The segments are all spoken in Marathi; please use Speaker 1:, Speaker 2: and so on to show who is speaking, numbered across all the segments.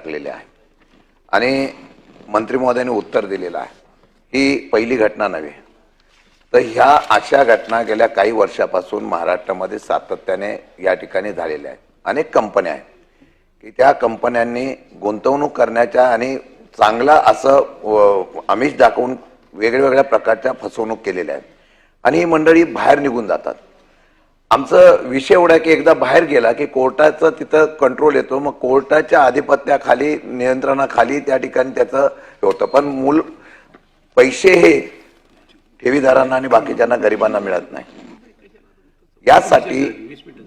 Speaker 1: अडकलेले आहे. आणि मंत्री महोदयांनी उत्तर दिलेलं आहे. ही पहिली घटना नव्हे. तर ह्या अशा घटना गेल्या काही वर्षापासून महाराष्ट्रामध्ये सातत्याने या ठिकाणी झालेल्या आहेत. अनेक कंपन्या आहेत. की त्या कंपन्यांनी गुंतवणूक करण्याच्या आणि चांगला असं आमिष दाखवून वेगळ्या वेगळ्या प्रकारच्या फसवणूक केलेल्या आहेत. आणि ही मंडळी बाहेर निघून जातात. आमचं विषय एवढा की एकदा बाहेर गेला की कोर्टाचं तिथं कंट्रोल येतो. मग कोर्टाच्या आधिपत्याखाली नियंत्रणाखाली त्या ठिकाणी त्याचं हे होतं. पण मूल पैसे हे ठेवीदारांना आणि बाकीच्यांना गरिबांना मिळत नाही. यासाठी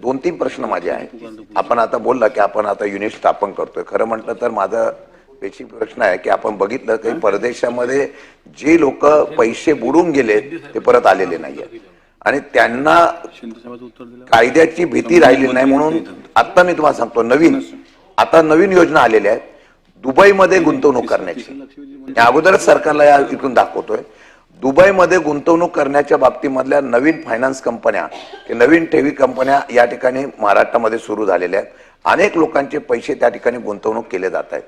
Speaker 1: दोन तीन प्रश्न माझे आहेत. आपण आता बोलला की आपण आता युनिट स्थापन करतोय. खरं म्हटलं तर माझा बेसिक प्रश्न आहे की आपण बघितलं की परदेशामध्ये जे लोक पैसे बुडून गेले ते परत आलेले नाही आहेत आणि त्यांना कायद्याची भीती राहिली नाही म्हणून आता मी तुम्हाला सांगतो नवीन आता नवीन योजना आलेल्या आहेत. दुबईमध्ये गुंतवणूक करण्याची. अगोदरच सरकारला या इथून दाखवतोय. दुबईमध्ये गुंतवणूक करण्याच्या बाबतीमधल्या नवीन फायनान्स कंपन्या नवीन ठेवी कंपन्या या ठिकाणी महाराष्ट्रामध्ये सुरू झालेल्या आहेत. अनेक लोकांचे पैसे त्या ठिकाणी गुंतवणूक केले जात आहेत.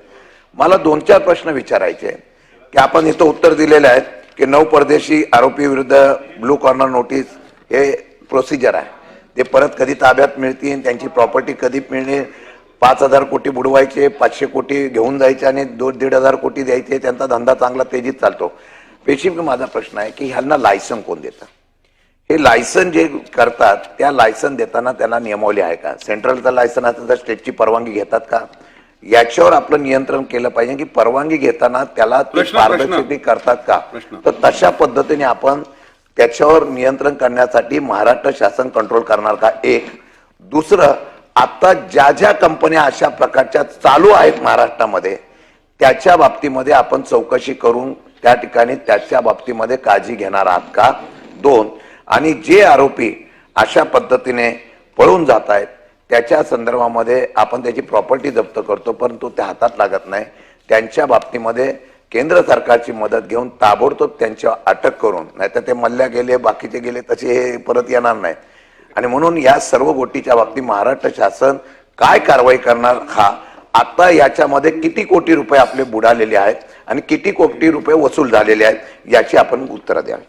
Speaker 1: मला दोन चार प्रश्न विचारायचे की आपण इथं उत्तर दिलेले आहेत की नऊ परदेशी आरोपी विरुद्ध ब्लू कॉर्नर नोटीस हे प्रोसिजर आहे. ते परत कधी ताब्यात मिळतील त्यांची प्रॉपर्टी कधी मिळणे पाच हजार कोटी बुडवायचे पाचशे कोटी घेऊन जायचे आणि दोन दीड हजार कोटी द्यायचे त्यांचा धंदा चांगला तेजीत चालतो. बेसिक माझा प्रश्न आहे की ह्यांना लायसन कोण देतं? हे लायसन जे करतात त्या लायसन देताना त्यांना नियमावली आहे का? सेंट्रलचं लायसन असेल तर स्टेटची परवानगी घेतात का? याच्यावर आपलं नियंत्रण केलं पाहिजे की परवानगी घेताना त्याला पारदर्शकते करतात का. तर तशा पद्धतीने आपण त्याच्यावर नियंत्रण करण्यासाठी महाराष्ट्र शासन कंट्रोल करणार का? एक. दुसरं आता ज्या ज्या कंपन्या अशा प्रकारच्या चालू आहेत महाराष्ट्रामध्ये त्याच्या बाबतीमध्ये आपण चौकशी करून त्या ठिकाणी त्याच्या बाबतीमध्ये काळजी घेणार आहात का? दोन. आणि जे आरोपी अशा पद्धतीने पळून जात आहेत त्याच्या संदर्भामध्ये आपण त्याची प्रॉपर्टी जप्त करतो परंतु त्या हातात लागत नाही. त्यांच्या बाबतीमध्ये केंद्र सरकारची मदत घेऊन ताबडतोब त्यांच्यावर अटक करून नाहीतर ते मल्ल्या गेले बाकीचे गेले तसे हे परत येणार नाही. आणि म्हणून या सर्व गोष्टीच्या बाबतीत महाराष्ट्र शासन काय कारवाई करणार हा आता याच्यामध्ये किती कोटी रुपये आपले बुडालेले आहेत आणि किती कोटी रुपये वसूल झालेले आहेत याची आपण उत्तरं द्यावी.